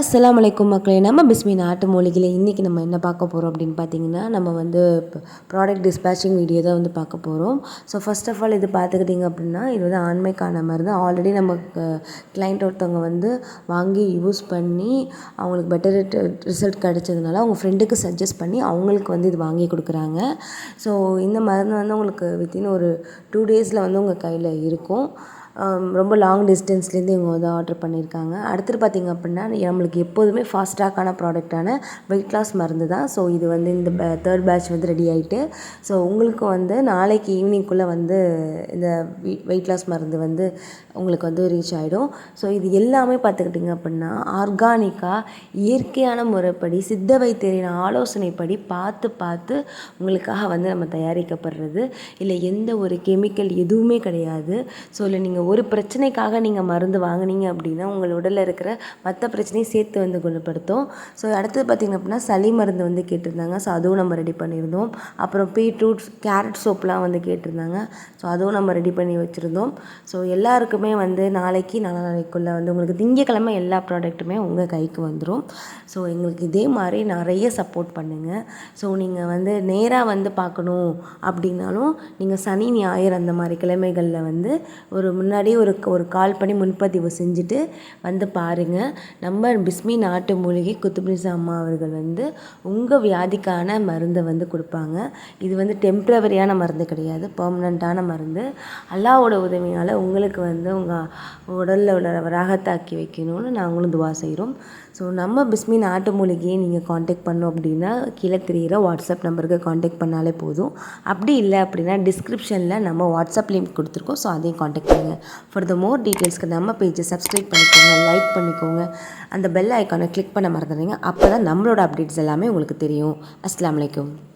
அஸ்லாம் அலைக்கும் மக்களே நம்ம பிஸ்மி நாட்டு மூலிகையில் இன்றைக்கி நம்ம என்ன பார்க்க போகிறோம் அப்படின்னு பார்த்தீங்கன்னா நம்ம வந்து ப்ராடக்ட் டிஸ்பேச்சிங் வீடியோ தான் வந்து பார்க்க போகிறோம் ஸோ ஃபஸ்ட் ஆஃப் ஆல் இது பார்த்துக்கிட்டிங்க அப்படின்னா இது வந்து ஆண்மைக்கான மருந்து. ஆல்ரெடி நம்ம கிளைண்ட் ஒருத்தவங்க வந்து வாங்கி யூஸ் பண்ணி அவங்களுக்கு பெட்டர் ரிசல்ட் கிடச்சதுனால அவங்க ஃப்ரெண்டுக்கு சஜஸ்ட் பண்ணி அவங்களுக்கு வந்து இது வாங்கி கொடுக்குறாங்க. ஸோ இந்த மருந்து வந்து உங்களுக்கு வித்தின் ஒரு டூ டேஸில் வந்து உங்கள் கையில் இருக்கும். ரொம்ப லாங் டிஸ்டன்ஸ்லேருந்து இவங்க வந்து ஆர்டர் பண்ணியிருக்காங்க. அடுத்தது பார்த்திங்க அப்படின்னா நம்மளுக்கு எப்போதுமே ஃபாஸ்டாக்கான ப்ராடக்டான வெயிட் லாஸ் மருந்து தான். ஸோ இது வந்து இந்த தேர்ட் பேட்ச் வந்து ரெடி ஆகிட்டு ஸோ உங்களுக்கு வந்து நாளைக்கு ஈவினிங்குள்ளே வந்து இந்த வெயிட் லாஸ் மருந்து வந்து உங்களுக்கு வந்து ரீச் ஆகிடும் ஸோ இது எல்லாமே பார்த்துக்கிட்டிங்க அப்படின்னா ஆர்கானிக்காக இயற்கையான முறைப்படி சித்த வைத்தியரின் ஆலோசனைப்படி பார்த்து பார்த்து உங்களுக்காக வந்து நம்ம தயாரிக்கப்படுறது. இல்லை எந்த ஒரு கெமிக்கல் எதுவுமே கிடையாது. ஸோ இல்லை நீங்கள் ஒரு பிரச்சனைக்காக நீங்கள் மருந்து வாங்கினீங்க அப்படின்னா உங்கள் உடலில் இருக்கிற மற்ற பிரச்சனையும் சேர்த்து வந்து குணப்படுத்தும். ஸோ அடுத்தது பார்த்திங்க அப்படின்னா சளி மருந்து வந்து கேட்டிருந்தாங்க. ஸோ அதுவும் நம்ம ரெடி பண்ணியிருந்தோம். அப்புறம் பீட்ரூட் கேரட் சோப்லாம் வந்து கேட்டிருந்தாங்க. ஸோ அதுவும் நம்ம ரெடி பண்ணி வச்சுருந்தோம். ஸோ எல்லாருக்குமே வந்து நாளைக்கு நாலு நாளைக்குள்ளே வந்து உங்களுக்கு திங்கக்கிழமை எல்லா ப்ராடக்ட்டுமே உங்கள் கைக்கு வந்துடும் ஸோ எங்களுக்கு இதே மாதிரி நிறைய சப்போர்ட் பண்ணுங்கள் ஸோ நீங்கள் வந்து நேராக வந்து பார்க்கணும் அப்படின்னாலும் நீங்கள் சனி ஞாயிறு அந்த மாதிரி கிழமைகளில் வந்து ஒரு முன்னாடியே ஒரு ஒரு கால் பண்ணி முன்பதிவு செஞ்சுட்டு வந்து பாருங்கள் நம்ம பிஸ்மி நாட்டு மூலிகை குத்துபினிசா அம்மா அவர்கள் வந்து உங்கள் வியாதிக்கான மருந்தை வந்து கொடுப்பாங்க. இது வந்து டெம்ப்ரவரியான மருந்து கிடையாது பர்மனண்ட்டான மருந்து. அல்லாவோட உதவியால் உங்களுக்கு வந்து உங்கள் உடலில் உள்ள ராகத்தாக்கி வைக்கணும்னு நாங்களும் துவா செய்கிறோம் ஸோ நம்ம பிஸ்மி நாட்டு மூலிகையை நீங்கள் காண்டாக்ட் பண்ணோம் அப்படின்னா கீழே தெரிகிற வாட்ஸ்அப் நம்பருக்கு காண்டாக்ட் பண்ணாலே போதும். அப்படி இல்லை அப்படின்னா டிஸ்கிரிப்ஷனில் நம்ம வாட்ஸ்அப் லிங்க் கொடுத்துருக்கோம். ஸோ அதையும் காண்டாக்ட் பண்ணுங்கள் ஃபார் த மோர் டீட்டெயில்ஸ்க்கு நம்ம பேஜை சப்ஸ்கிரைப் பண்ணிக்கோங்க லைக் பண்ணிக்கோங்க. அந்த பெல் ஐக்கானை கிளிக் பண்ண மறந்துடுங்க அப்போ தான் நம்மளோட அப்டேட்ஸ் எல்லாமே உங்களுக்கு தெரியும். அஸ்லாம் வலைக்கம்